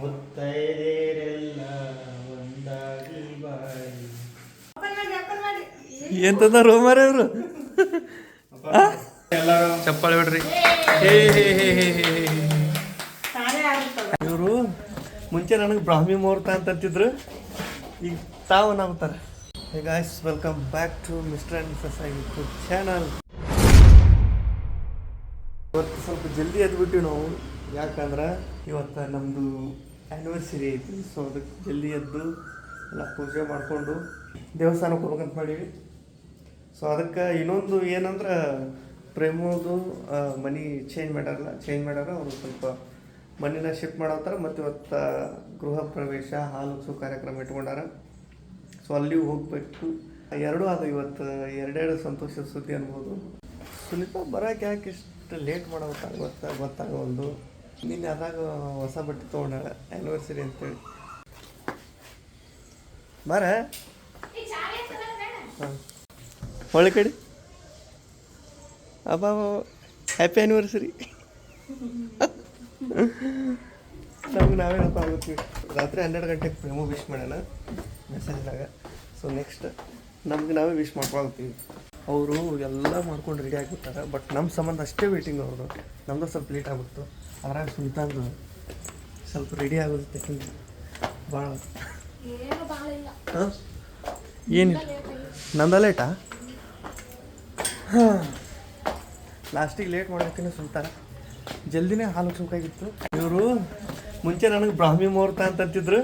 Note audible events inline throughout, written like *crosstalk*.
ಮುತ್ತೈದೇರೆಲ್ಲ ಒಂದಾಗಿ ಬಾಳಿ ಎಂತದ ರೋಮಾರ ಇವರು? ಎಲ್ಲರೂ ಚಪ್ಪಾಳೆ ಬಿಡ್ರಿ. ಇವರು ಮುಂಚೆ ನನಗೆ ಬ್ರಾಹ್ಮಿ ಮುಹೂರ್ತ ಅಂತ ಅಂತಿದ್ರು ಈಗ ತಾವು ನಂಬ್ತಾರೆ. ಈಗ guys welcome back to mister and missus YouTube channel ಇವತ್ತು ಸ್ವಲ್ಪ ಜಲ್ದಿ ಎದ್ಬಿಟ್ಟಿವಿ ನಾವು. ಯಾಕಂದ್ರೆ ಇವತ್ತು ನಮ್ಮದು ಆ್ಯನಿವರ್ಸರಿ ಐತಿ ಸೊ ಅದಕ್ಕೆ ಜಲ್ದಿ ಎದ್ದು ಎಲ್ಲ ಪೂಜೆ ಮಾಡಿಕೊಂಡು ದೇವಸ್ಥಾನಕ್ಕೆ ಹೋಗ್ಬೇಕಂತ ಮಾಡೀವಿ. ಸೊ ಅದಕ್ಕೆ ಇನ್ನೊಂದು ಏನಂದ್ರೆ ಪ್ರೇಮೋದು ಮನಿ ಚೇಂಜ್ ಮಾಡ್ಯಾರಲ್ಲ ಚೇಂಜ್ ಮಾಡ್ಯಾರ, ಅವರು ಸ್ವಲ್ಪ ಮನಿನ ಶಿಫ್ಟ್ ಮಾಡತ್ತಾರ, ಮತ್ತು ಇವತ್ತು ಗೃಹ ಪ್ರವೇಶ, ಹಾಲು ಕಾರ್ಯಕ್ರಮ ಇಟ್ಕೊಂಡಾರ. ಸೊ ಅಲ್ಲಿ ಹೋಗ್ಬೇಕು. ಎರಡೂ ಅದು ಇವತ್ತು ಎರಡೆರಡು ಸಂತೋಷದ ಸುದ್ದಿ ಅನ್ಬೋದು. ಸುನೀತಾ, ಬರೋಕೆ ಯಾಕೆ ಇಷ್ಟು ಲೇಟ್ ಮಾಡೋತ್ತ ಗೊತ್ತಾಗ ಗೊತ್ತಾಗವಲ್ದು. ನಿನ್ನೆ ಅದಾಗ ಹೊಸ ಬಟ್ಟೆ ತೊಗೊಂಡಾಳ ಆ್ಯನಿವರ್ಸರಿ ಅಂತೇಳಿ. ಬಾರ? ಹಾಂ. ಒಳ್ಳೆ ಕಡೆ. ಅಬ್ಬಾ ಹ್ಯಾಪಿ ಆ್ಯನಿವರ್ಸರಿ ನಮ್ಗೆ ನಾವೇನಪ್ಪ ಆಗುತ್ತೆ. ರಾತ್ರಿ ಹನ್ನೆರಡು ಗಂಟೆಗೆ ಪ್ರೇಮ ವಿಶ್ ಮಾಡೋಣ ಮೆಸೇಜ್ನಾಗ ಸೊ ನೆಕ್ಸ್ಟ್ ನಮ್ಗೆ ನಾವೇ ವಿಶ್ ಮಾಡ್ಕೊಳ್ತೀವಿ. ಅವರು ಎಲ್ಲ ಮಾಡ್ಕೊಂಡು ರೆಡಿ ಆಗಿಬಿಡ್ತಾರೆ ಬಟ್ ನಮ್ಮ ಸಂಬಂಧ ಅಷ್ಟೇ ವೇಟಿಂಗ್ ಅವ್ರದ್ದು. ನಮ್ದು ಸ್ವಲ್ಪ ಲೇಟ್ ಆಗ್ಬಿಡ್ತು. ಅದ್ರಾಗ ಸುಲ್ತಾನ್ದು ಸ್ವಲ್ಪ ರೆಡಿ ತೆಕ್ಕಿಂದ ಭಾಳ. ಹಾಂ? ಏನಿಲ್ಲ ನಂದ ಲೇಟ ಹಾಂ. ಲಾಸ್ಟಿಗೆ ಲೇಟ್ ಮಾಡ್ಬೇಕಿನ ಸುಲ್ತಾನ. ಜಲ್ದಿನೇ ಹಾಲು ಸುಖಾಗಿತ್ತು ಇವರು ಮುಂಚೆ ನನಗೆ ಬ್ರಾಹ್ಮಿ ಮುಹೂರ್ತ ಅಂತ ಅಂತಿದ್ರು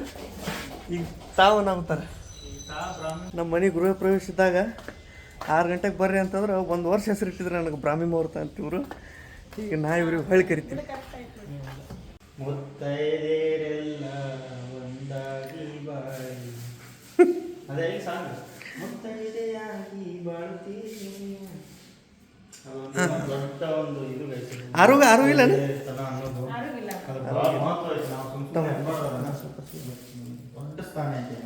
ಈಗ ತಾವು ನಂಬ್ತಾರೆ ನಮ್ಮ ಮನೆ ಗೃಹ ಪ್ರವೇಶ ಇದ್ದಾಗ ಆರು ಗಂಟೆಗೆ ಬರ್ರಿ ಅಂತಂದ್ರೆ ಒಂದು ವರ್ಷ ಹೆಸರಿಟ್ಟಿದ್ರು ನನಗೆ ಬ್ರಾಹ್ಮಿ ಮುಹೂರ್ತ ಅಂತಿವ್ರು. ಈಗ ನಾ ಇವ್ರಿಗೆ ಹೊಳ್ಳಿ ಕರಿತೀನಿ. ಮುತ್ತೈದೇರೆಲ್ಲ ಒಂದಾಗಿ ಬಾಳಿ. ಅದೇ ಸಾಂಗ್ ಮುತ್ತೈದೆಯಾಗಿ ಬಾಳ್ತೀನಿ ದೊಡ್ಡ ಒಂದು ಇದು ಐತಿ. ಆರೋಗ್ಯ ಆರೋಗ್ಯ ಇಲ್ಲ. ದೊಡ್ಡ ಸ್ಥಾನ ಐತಿ.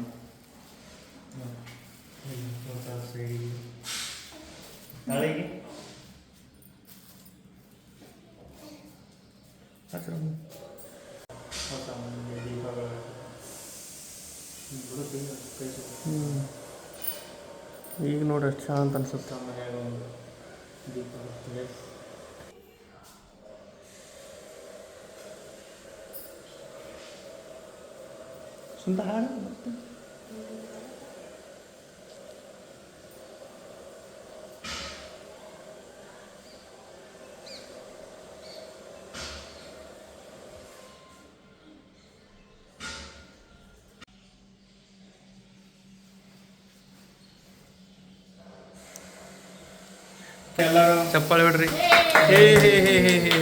ದೀಪಗಳ. ಈಗ ನೋಡಿ ಅಷ್ಟು ಶಾಂತ ಅನ್ಸುತ್ತೆ ಮನ್ಯಾಗ ಒಂದು. ಸ್ವಂತ ಹಾಡು ಮತ್ತೆ ಎಲ್ಲರೂ ಚಪ್ಪಾಳೆ ಬಿಡ್ರಿ. ಹೇ ಹೇ ಹೇ ಹೇ ಹೇ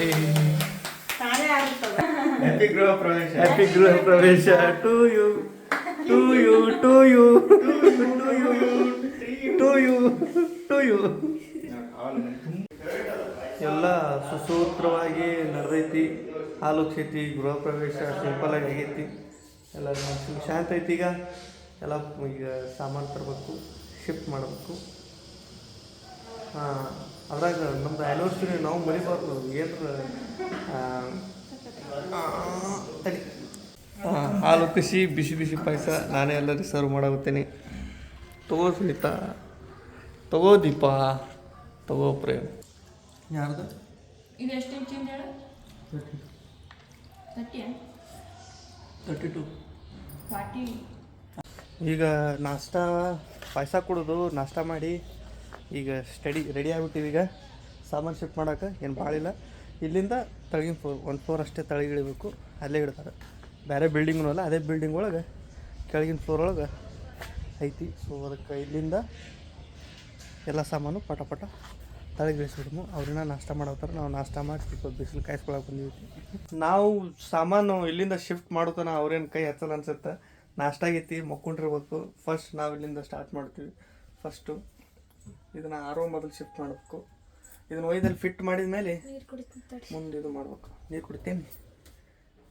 ಹ್ಯಾಪಿ ಗೃಹ ಪ್ರವೇಶ. ಹ್ಯಾಪಿ ಗೃಹ ಪ್ರವೇಶ to you to you to you to you to you ಎಲ್ಲ ಸುಸೂತ್ರವಾಗಿ ನಡೆದೈತಿ. ಹಾಲು ಕ್ಷೇತಿ ಗೃಹ ಪ್ರವೇಶ ಸಿಂಪಲ್ ಆಗಿ ಆಗೈತಿ ಎಲ್ಲ ಶಾಂತ ಐತಿ ಈಗ. ಎಲ್ಲ ಈಗ ಸಾಮಾನು ತರಬೇಕು ಶಿಫ್ಟ್ ಮಾಡಬೇಕು. ಅದ್ರಾಗ ನಮ್ದು ಆ್ಯನಿವರ್ಸರಿ ನಾವು ಮರಿಬಾರ್ದು ಏನ್ರ ಆ, ತಡಿ. ಹಾಂ ಹಾಲು ಕಸಿ ಬಿಸಿ ಬಿಸಿ ಪಾಯಸ ನಾನೇ ಎಲ್ಲ ಸರ್ವ್ ಮಾಡಾಗುತ್ತೇನೆ ತಗೋ ಸುನೀತಾ. ತಗೋ ದೀಪ. ತಗೋ ಪ್ರೇಮ್. ಯಾರ್ದು? ಇದು ಎಷ್ಟು ಇಂಚಿಂದ ಹೇಳು? ತರ್ಟಿ ತರ್ಟಿ ಟು ಫಾರ್ಟಿ ಈಗ ನಾಷ್ಟ ಪಾಯಸ ಕುಡಿದು ನಾಷ್ಟ ಮಾಡಿ ಈಗ ಸ್ಟಡಿ ರೆಡಿ ಆಗ್ಬಿಟ್ಟಿವಿ ಈಗ. ಸಾಮಾನು ಶಿಫ್ಟ್ ಮಾಡೋಕೆ ಏನು ಭಾಳ ಇಲ್ಲ. ಇಲ್ಲಿಂದ ತಳಗಿನ ಫ್ಲೋರ್ ಒಂದು ಫ್ಲೋರ್ ಅಷ್ಟೇ ತಳಗಿಳಿಬೇಕು ಅಲ್ಲೇ ಇಡ್ತಾರೆ. ಬೇರೆ ಬಿಲ್ಡಿಂಗ್ನೂ ಅಲ್ಲ, ಅದೇ ಬಿಲ್ಡಿಂಗ್ ಒಳಗೆ, ಕೆಳಗಿನ ಫ್ಲೋರ್ ಒಳಗೆ ಐತಿ. ಸೊ ಅದಕ್ಕೆ ಇಲ್ಲಿಂದ ಎಲ್ಲ ಸಾಮಾನು ಪಟ ಪಟ ತಳಗಿಳಿಸ್ಬಿಡ್ಮು. ಅವ್ರನ್ನ ನಾಷ್ಟ ಮಾಡೋತಾರೆ ನಾವು ನಾಷ್ಟ ಮಾಡಿ ಸ್ವಲ್ಪ ಬಿಸಿಲು ಕಾಯಿಸ್ಕೊಳಕ್ಕೆ ಬಂದಿವಿ. ನಾವು ಸಾಮಾನು ಇಲ್ಲಿಂದ ಶಿಫ್ಟ್ ಮಾಡೋತನ ಅವ್ರೇನು ಕೈ ಹಚ್ಚಲ್ಲ ಅನ್ಸುತ್ತೆ. ನಾಷ್ಟ ಆಗೈತಿ ಮಕ್ಕೊಂಡಿರ್ಬೇಕು. ಫಸ್ಟ್ ನಾವು ಇಲ್ಲಿಂದ ಸ್ಟಾರ್ಟ್ ಮಾಡ್ತೀವಿ. ಫಸ್ಟು ಇದನ್ನು ಆರೋ ಮೊದಲು ಶಿಫ್ಟ್ ಮಾಡಬೇಕು. ಇದನ್ನ ಒಯ್ದಲ್ಲಿ ಫಿಟ್ ಮಾಡಿದ ಮೇಲೆ ಮುಂದೆ ಇದು ಮಾಡ್ಬೇಕು. ನೀರು ಕುಡಿತೇನೆ?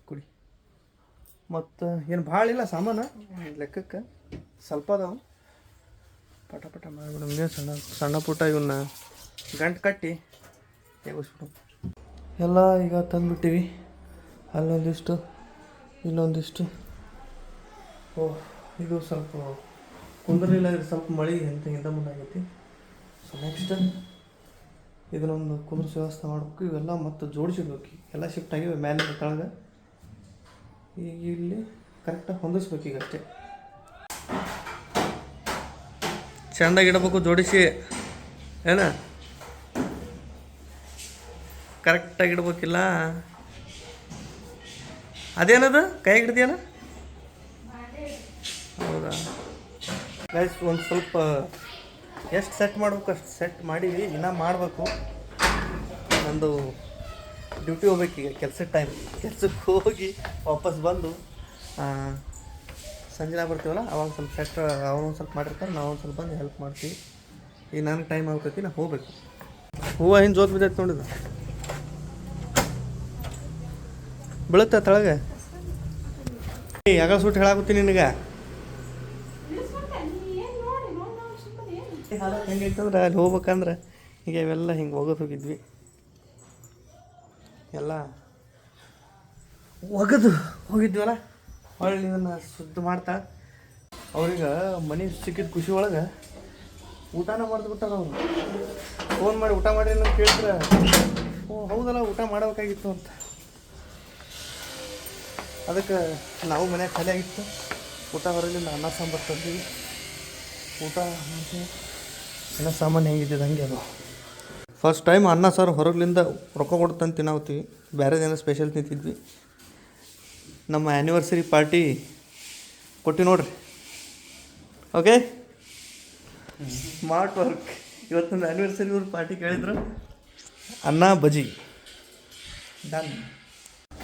ಕುಡಿ. ಮತ್ತು ಏನು ಭಾಳ ಇಲ್ಲ ಸಾಮಾನು? ಲೆಕ್ಕಕ್ಕೆ ಸ್ವಲ್ಪ ಅದಾವ. ಪಟ ಪಟ ಮಾಡಿಬಿಡಮ್ಗೆ ಸಣ್ಣ ಸಣ್ಣ ಪುಟ್ಟ ಇವನ್ನ ಗಂಟು ಕಟ್ಟಿ ತೆಗಿಸ್ಬಿಡು. ಎಲ್ಲ ಈಗ ತಂದುಬಿಟ್ಟಿವಿ. ಅಲ್ಲೊಂದಿಷ್ಟು ಇನ್ನೊಂದಿಷ್ಟು. ಓ ಇದು ಸ್ವಲ್ಪ ಕುಂದಲಿಲ್ಲ ಇದು ಸ್ವಲ್ಪ ಮಳೆ ಎಂತ ಹಿಂದೆ ಮುಂದೆ ಆಗೈತಿ ಸೊ ನೆಕ್ಸ್ಟ್ ಇದನ್ನೊಂದು ಕುಂದ್ರಿಸಿ ವ್ಯವಸ್ಥೆ ಮಾಡಬೇಕು. ಇವೆಲ್ಲ ಮತ್ತೆ ಜೋಡಿಸಿಡ್ಬೇಕು. ಎಲ್ಲ ಶಿಫ್ಟ್ ಆಗಿವೆ ಮ್ಯಾಲಿನ ಕೆಳಗೆ. ಈಗ ಇಲ್ಲಿ ಕರೆಕ್ಟಾಗಿ ಹೊಂದಿಸ್ಬೇಕು ಈಗ ಅಷ್ಟೇ. ಚೆಂದಾಗಿಡಬೇಕು ಜೋಡಿಸಿ. ಏನ? ಕರೆಕ್ಟಾಗಿ ಇಡ್ಬೇಕಿಲ್ಲ? ಅದೇನದು? ಕೈ ಹಿಡ್ದೇನ ಹೌದಾ? ಒಂದು ಸ್ವಲ್ಪ ಎಷ್ಟು ಸೆಟ್ ಮಾಡ್ಬೇಕು, ಅಷ್ಟು ಸೆಟ್ ಮಾಡೀವಿ ಇನ್ನೂ ಮಾಡಬೇಕು. ನಂದು ಡ್ಯೂಟಿ ಹೋಗ್ಬೇಕು ಈಗ, ಕೆಲ್ಸದ ಟೈಮ್ ಕೆಲ್ಸಕ್ಕೆ ಹೋಗಿ ವಾಪಸ್ ಬಂದು ಸಂಜೆನಾಗ ಸಂಜೆ ಬರ್ತೀವಲ್ಲ ಅವಾಗ ಸ್ವಲ್ಪ ಸೆಟ್ ಅವನು ಸ್ವಲ್ಪ ಮಾಡಿರ್ತಾರೆ ನಾವು ಸ್ವಲ್ಪ ಬಂದು ಹೆಲ್ಪ್ ಮಾಡ್ತೀವಿ. ಈಗ ನನಗೆ ಟೈಮ್ ಆಗ್ತೈತಿ ನಾ ಹೋಗ್ಬೇಕು. ಹೂವು ಹಿಂಗೆ ಜೋತ್ ಬಿದ್ದೈತೆ ನೋಡಿದ ಬೀಳುತ್ತೆ ತಳಗೆ? ಯಾಗ ಸುಟ್ಟು ಹೇಳಾಕತ್ತೀನಿ ನಿನಗೆ. ಹೆಂಗೈತಂದ್ರೆ ಅಲ್ಲಿ ಹೋಗ್ಬೇಕಂದ್ರೆ ಈಗ ಇವೆಲ್ಲ ಹಿಂಗೆ ಹೋಗೋದು ಹೋಗಿದ್ವಿ. ಎಲ್ಲ ಒಗದು ಹೋಗಿದ್ವಲ್ಲ? ಹೊಳ್ಳಿ ಇದನ್ನು ಶುದ್ಧ ಮಾಡ್ತಾ ಅವ್ರಿಗೆ ಮನೆ ಸಿಕ್ಕಿದ ಖುಷಿ ಒಳಗೆ ಊಟನ ಮಾಡ್ದು ಬಿಟ್ಟಾರ ಅವರು. ಫೋನ್ ಮಾಡಿ ಊಟ ಮಾಡಿ ಅಂತ ಕೇಳಿದ್ರೆ, ಓ, ಹೌದಲ್ಲ, ಊಟ ಮಾಡಬೇಕಾಗಿತ್ತು ಅಂತ. ಅದಕ್ಕೆ ನಾವು ಮನೆಯಾಗ ಖಾಲಿ ಆಗಿತ್ತು ಊಟ ಹೊರಗಿಂದ ಅನ್ನ, ಸಾಂಬಾರು ತಂದೀವಿ. ಊಟ ಮಾಡ್ತೀವಿ. ಅನ್ನ ಸಾಮಾನ್ಯ ಹೆಂಗಿದ್ದಿದ್ದು ಹಂಗೆ ಅದು. ಫಸ್ಟ್ ಟೈಮ್ ಅನ್ನ ಸಾರು ಹೊರಗ್ಲಿಂದ ರೊಕ್ಕ ಕೊಟ್ಟು ತಂದು ಬೇರೆದೇನ ಬೇರೆದೇನೋ ಸ್ಪೆಷಲ್ ತಿಂತಿದ್ವಿ. ನಮ್ಮ ಆ್ಯನಿವರ್ಸರಿ ಪಾರ್ಟಿ ಕೊಟ್ಟು ನೋಡ್ರಿ. ಓಕೆ ಸ್ಮಾರ್ಟ್ ವರ್ಕ್ ಇವತ್ತೊಂದು ಆ್ಯನಿವರ್ಸರಿ ಅವ್ರ ಪಾರ್ಟಿ ಕೇಳಿದ್ರು. ಅನ್ನ ಬಜಿ. ಡನ್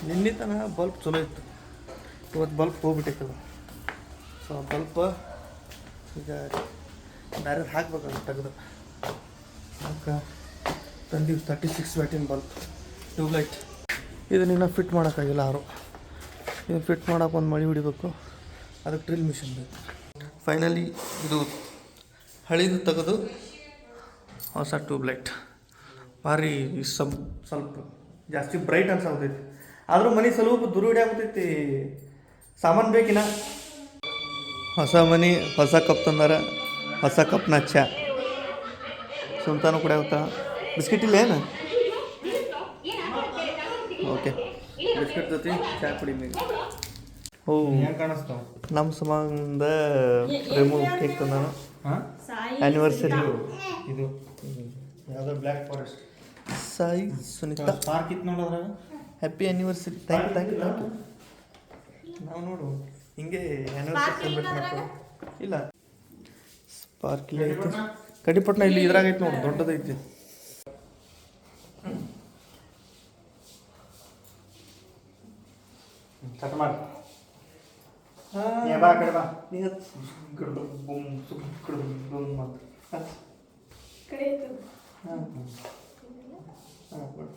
ನಿನ್ನೆ ತನಕ ಬಲ್ಪ್ ಚಲೋ ಇತ್ತು. ಇವತ್ತು ಬಲ್ಪ್ ಹೋಗ್ಬಿಟ್ಟಿತ್ತು ಸೊ ಬಲ್ಪ್ ಈಗ ಬೇರೆ ಹಾಕ್ಬೇಕಲ್ಲ, ತೆಗೆದು. ಅದಕ್ಕೆ ತಂದೀವಿ ತರ್ಟಿ ಸಿಕ್ಸ್ ವ್ಯಾಟಿನ ಬಲ್ಪ್ ಟ್ಯೂಬ್ಲೈಟ್. ಇದನ್ನ ಇನ್ನೂ ಫಿಟ್ ಮಾಡೋಕ್ಕಾಗಿಲ್ಲ ಯಾರು ಇದನ್ನು ಫಿಟ್ ಮಾಡೋಕೆ ಒಂದು ಮಳೆ ಹೊಡಿಬೇಕು. ಅದಕ್ಕೆ ಡ್ರಿಲ್ ಮಿಷಿನ್ ಬೇಕು. ಫೈನಲಿ ಇದು ಹಳಿದು ತೆಗೆದು ಹೊಸ ಟ್ಯೂಬ್ಲೈಟ್. ಭಾರಿ ಸಬ್ ಸ್ವಲ್ಪ ಜಾಸ್ತಿ ಬ್ರೈಟ್ ಅನ್ಸಾಗ್ತೈತಿ ಆದರೂ ಮನೆ ಸ್ವಲ್ಪ ದುರುಡಿ ಆಗ್ತೈತಿ ಸಾಮಾನು ಬೇಕಿನ? ಹೊಸ ಮನೆ, ಹೊಸ ಕಪ್ ತಂದಾರ. ಹೊಸ ಕಪ್ನ ಚಾ. ಸುಂತಾನು ಕೂಡ ಹೋಗ್ತಾ ಬಿಸ್ಕಿಟ್ ಇಲ್ಲ ಏನು? ಓಕೆ. ಬಿಸ್ಕಿಟ್ ಜೊತೆ ಚಾ ಕುಡಿ ಓ. ಕಾಣಿಸ್ತಾವ ನಮ್ಮ ಸುಮಾರಿಂದ ರಿಮೂವ್ ಕೇಕ್ ತಂದಾನು. ಹಾಂ? ಆ್ಯನಿವರ್ಸರಿ ಇದು ಯಾವುದೋ black forest Sai Sunita. Park ಇತ್ತು ನೋಡೋದ್ರಾಗ happy anniversary thank you thank you thank you ನಾವು ನೋಡು. ಹಿಂಗೆ ಆ್ಯನಿವರ್ಸರಿ ಸೆಲೆಬ್ರೇಟ್ ಮಾಡ್ತೀವಿ ಇಲ್ಲ. ಸ್ಪಾರ್ಕ್ ಇಲ್ಲ ಐತಿ ಕಡಿಪಟ್ನ ಇಲ್ಲಿ ಇದ್ರಾಗ ಐತಿ ನೋಡು ದೊಡ್ಡದೈತಿ ಚಟ್ ಮಾಡಿ ನೀ ಬಾ ಆ ಕಡೆ ಬಾ ನೀ ಹತ್ ಗಡ್ಡು ಬುಮ್ ಸುಮ್ ಗಡ್ಡು ಬುಮ್ ಅಂತ ಹತ್. ಹಾಂ ಹಾಂ ಕೊಡು.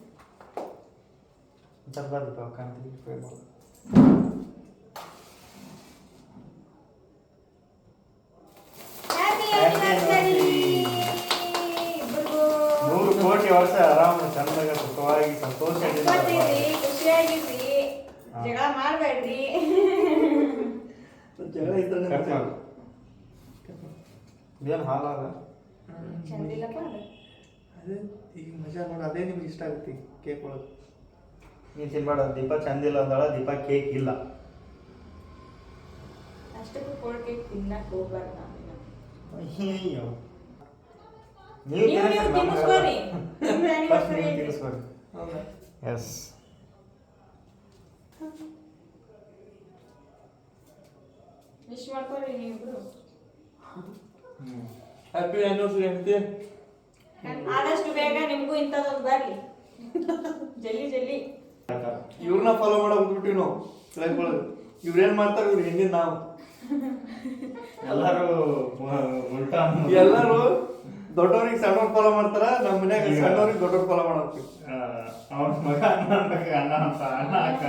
ವರ್ಷ ಆರಾಮ ಚಂದಾಗ ಸುಖವಾಗಿ ಸಂತೋಷದಿಂದ ಖುಷಿಯಾಗಿರ್ರಿ ಜಗಳ ಮಾಡಬೇಡ್ರಿ. ಜಗಳ ಇದ್ರೆ ಏನು ಹಾಲಾದ ಚಂದಿಲ್ಲಪ್ಪ ಅದು. ಅದೇ ಈಗ ಮಜಾ ನೋಡಿ ಅದೇ ನಿಮ್ಗೆ ಇಷ್ಟ ಆಗುತ್ತೆ ಕೇಕ್ ಒಳಗೆ. ನೀನು ತಿನ್ಬೇಡ ದೀಪ ಚಂದಿಲ್ಲ ಅಂದಾಳ ದೀಪ ಕೇಕ್ ಇಲ್ಲ. ಅಷ್ಟಕ್ಕೂ ಕೋಲ್ಡ್ ಕೇಕ್ ತಿನ್ನಕ್ ಹೋಗ್ಬಾರ್ದು ಅಯ್ಯೋ ನೀವು ತಿನ್ನಿಸ್ಕೊರಿ. ಎಸ್ ವಿಶ್ ಮಾಡ್ಕೊರಿ ನೀವಿಬ್ರು. ಹ್ಯಾಪಿ ಆನಿವರ್ಸರಿ ಅಂತೆ ಆದಷ್ಟು ಬೇಗ ನಿಮಗೂ ಇಂಥದ್ದೊಂದು ಬರ್ಲಿ. *laughs* ಜಲ್ದಿ ಜಲ್ದಿ ಇವ್ರನ್ನ ಫಾಲೋ ಮಾಡಕ್ ಬಿಟ್ಬಿಟ್ಟಿವಿ ನಾವು ಲೈಫ್ ಒಳಗೆ ಇವ್ರೇನ್ ಮಾಡ್ತಾರೆ ಇವ್ರು ಹಿಂದಿನ ನಾವು. ಎಲ್ಲರೂ ಉಲ್ಟಾ ಎಲ್ಲರೂ ದೊಡ್ಡವ್ರಿಗೆ ಸಣ್ಣವ್ರು ಫಾಲೋ ಮಾಡ್ತಾರ ನಮ್ಮ ಮನ್ಯಾಗ ಸಣ್ಣವ್ರಿಗೆ ದೊಡ್ಡವ್ರು ಫಾಲೋ ಮಾಡಬೇಕು ಅವನ ಮಗ ಅಣ್ಣ ಅಣ್ಣ ಅಂತ ಅಣ್ಣ ಅಕ್ಕ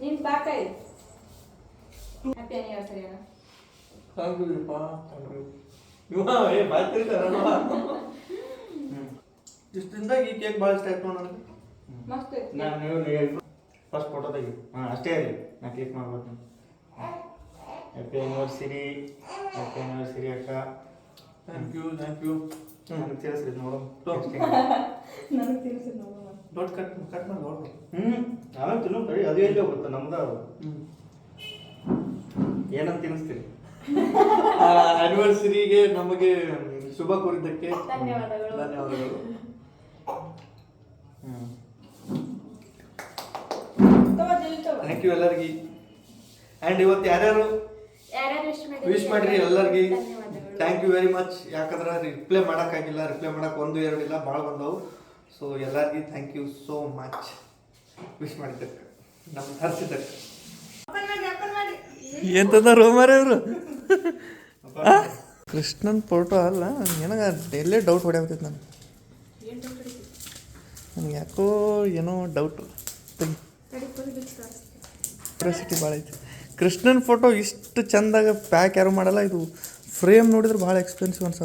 ನಿನ್ ಬಾಕಾಯಿ ಹ್ಯಾಪಿ ಆನಿವರ್ಸರಿ ಅಣ್ಣ. ಥ್ಯಾಂಕ್ ಯು ಪಾ ಥ್ಯಾಂಕ್ ಇವ ಏ ಇಷ್ಟಿಂದಾಗ ಈ ಕೇಕ್ ಭಾಳ ಇಷ್ಟ ಆಯ್ತು ನನಗೆ. ಮಸ್ತ್ ನಾನು ನೀವು ಫಸ್ಟ್ ಫೋಟೋ ತೆಗಿ ಹಾಂ ಅಷ್ಟೇ ರೀ ನಾ ಕ್ಲಿಕ್ ಮಾಡ್ಬೇಕು ಹ್ಯಾಪಿ ಆ್ಯನಿವರ್ಸರಿ ಹ್ಯಾಪಿ ಆ್ಯನಿವರ್ಸರಿ ಅಕ್ಕ. ಥ್ಯಾಂಕ್ ಯು ಥ್ಯಾಂಕ್ ಯು ನನಗೆ ತಿಳಿಸ್ರಿ ನೋಡು. *laughs* ನನಗೆ ನೋಡು. ದೊಡ್ಡ ಕಟ್ ಕಟ್ ಮಾಡಿ ನೋಡು. ಹ್ಞೂ ಆಮೇಲೆ ತಿನ್ನು ಕಡಿ ಅದು ಎಲ್ಲಿ ಹೋಗುತ್ತೆ? ನಮ್ದು ಅದು. ಹ್ಞೂ ಏನಂತ ತಿನ್ನಿಸ್ತೀರಿ *laughs* ಆ್ಯನಿವರ್ಸರಿಗೆ ನಮಗೆ ಶುಭ ಕೋರಿದ್ದಕ್ಕೆ ಧನ್ಯವಾದಗಳು. ಧನ್ಯವಾದಗಳು. ಹ್ಞೂ ತಗೋ ಜಲ್ದಿ ತಗೋ ಥ್ಯಾಂಕ್ ಯು ಎಲ್ಲರಿಗೆ. ಆ್ಯಂಡ್ ಇವತ್ತು ಯಾರ್ಯಾರು? ಯಾರ್ಯಾರು ವಿಶ್ ಮಾಡಿರಿ ಎಲ್ಲರಿಗೆ. ಥ್ಯಾಂಕ್ ಯು ವೆರಿ ಮಚ್ ಯಾಕಂದ್ರೆ ರಿಪ್ಲೈ ಮಾಡೋಕ್ಕಾಗಿಲ್ಲ ರಿಪ್ಲೈ ಮಾಡೋಕೆ ಒಂದು ಎರಡು ಇಲ್ಲ ಭಾಳ ಬಂದವು. ಸೊ ಎಲ್ಲರಿಗೆ thank you so much wish ಮಾಡಿದ್ದಕ್ಕೆ. ನಮ್ಮ ಹರ್ಸಿದ್ದಕ್ಕೆ. ಎಂತಂದ ರೋಮಾರೆ ಅವರು ಕೃಷ್ಣನ್ ಫೋಟೋ ಅಲ್ಲ ನನಗೆ ಎಲ್ಲೇ ಡೌಟ್ ಹೊಡೆಯಬಿಟ್ಟೈತೆ ನಾನು ಏನ್ ಡೌಟ್ ಹೊಡಿತಿ? ನನಗೆ ಯಾಕೋ ಏನೋ ಡೌಟ್ ಕ್ಯೂರಿಯಾಸಿಟಿ ಭಾಳ ಐತಿ. ಕೃಷ್ಣನ ಫೋಟೋ ಇಷ್ಟು ಚಂದಾಗ ಪ್ಯಾಕ್ ಯಾರು ಮಾಡಲ್ಲ, ಇದು ಫ್ರೇಮ್ ನೋಡಿದ್ರೆ ಭಾಳ ಎಕ್ಸ್ಪೆನ್ಸಿವ್ ಅಂತ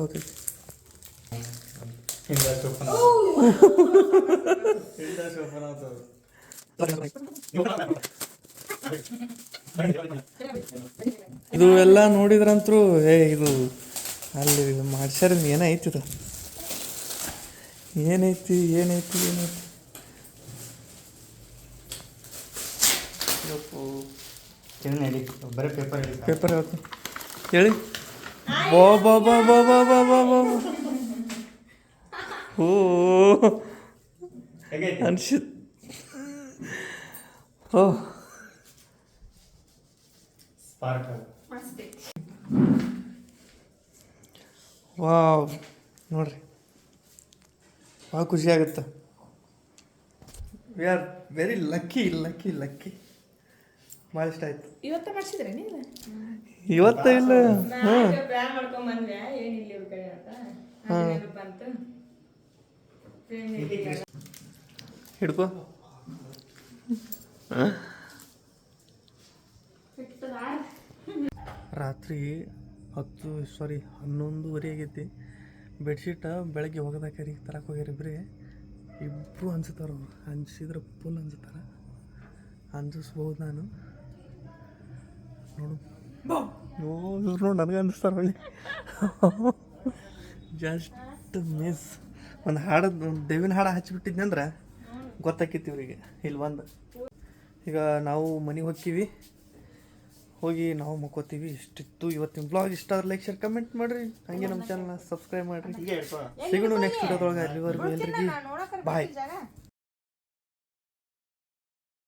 ಇದು ಎಲ್ಲ ನೋಡಿದ್ರಂತೂ ಏ, ಇದು ಅಲ್ಲಿ ಮಾಡ್ಸ್ಯಾರ ಏನೈತಿ ಇದು? ಏನೈತಿ ಏನೈತಿ ಏನೈತಿ ಯಪ್ಪೋ. ಏನು ಹೇಳಿ ಬರೀ ಪೇಪರ್ ಹೇಳಿ ಪೇಪರ್ ಹೇಳ್ತು ಹೇಳಿ. ಬಾ ಬಾ ಬಾ ಬಾ ಬಾ ಬಾ ಬಾ ಬಾ ಬಾ. ಓ ಹೇಗೈತಿ? ಅನ್ಸಿತ್ ಓ. ವಾವ್. ನೋಡ್ರಿ. ಭಾಳ ಖುಷಿ ಆಗುತ್ತೆ? We are very lucky lucky lucky ಇಷ್ಟ ಆಯ್ತು. ಇವತ್ತ ಇವತ್ತು ನೀವು ಇವತ್ತ ಇಲ್ಲ. ಪ್ಲಾನ್ ಮಾಡ್ಕೊಂಡ್ ಇವ್ರ ಕಡೆ ಅಂತ. ಹಿಡ್ಕೊ. *laughs* ರಾತ್ರಿ ಹತ್ತು ಸಾರಿ ಹನ್ನೊಂದುವರೆ ಆಗೈತಿ. ಬೆಡ್ಶೀಟ ಬೆಳಗ್ಗೆ ಹೋಗದಾಕರಿ ತರಕ್ಕೆ ಹೋಗ್ಯಾರ ಇಬ್ರಿ. ಇಬ್ಬರು ಅನ್ಸುತ್ತಾರ ಅವ್ರು. ಹಂಚಿಸಿದ್ರೆ ಫುಲ್ ಅನ್ಸುತ್ತಾರ ಅಂಜಿಸ್ಬೋದು ನಾನು. ನೋಡು. ನೋಡು ನೋಡಿ ನನಗೆ ಅನ್ನಿಸ್ತಾರೆ ಹೊಳ್ಳಿ ಜಸ್ಟ್ ಮಿಸ್ ಒಂದು ಹಾಡದ್ದು ದೇವಿನ ಹಾಡು ಹಚ್ಚಿಬಿಟ್ಟಿದ್ನಿ ಅಂದ್ರೆ ಗೊತ್ತಾಕಿತ್ತು ಇವರಿಗೆ. ಇಲ್ಲಿ ಬಂದು. ಈಗ ನಾವು ಮನೆಗೆ ಹೋಗ್ತೀವಿ. ಹೋಗಿ ನಾವು ಮಕ್ಕೋತೀವಿ. ಇಷ್ಟಿತ್ತು ಇವತ್ತಿನ ಬ್ಲಾಗ್ ಇಷ್ಟ ಆದ್ರೆ ಲೈಕ್ ಶೇರ್ ಕಮೆಂಟ್ ಮಾಡಿರಿ. ಹಂಗೆ ನಮ್ಮ ಚಾನಲ್ನ ಸಬ್ಸ್ಕ್ರೈಬ್ ಮಾಡಿರಿ. ಸಿಗೋಣ ನೆಕ್ಸ್ಟ್ ವಿಡಿಯೋದೊಳಗೆ ಅಲ್ಲಿವರೆಗೂ ಎಲ್ರಿಗೆ ಬಾಯ್ ಜಾಗ.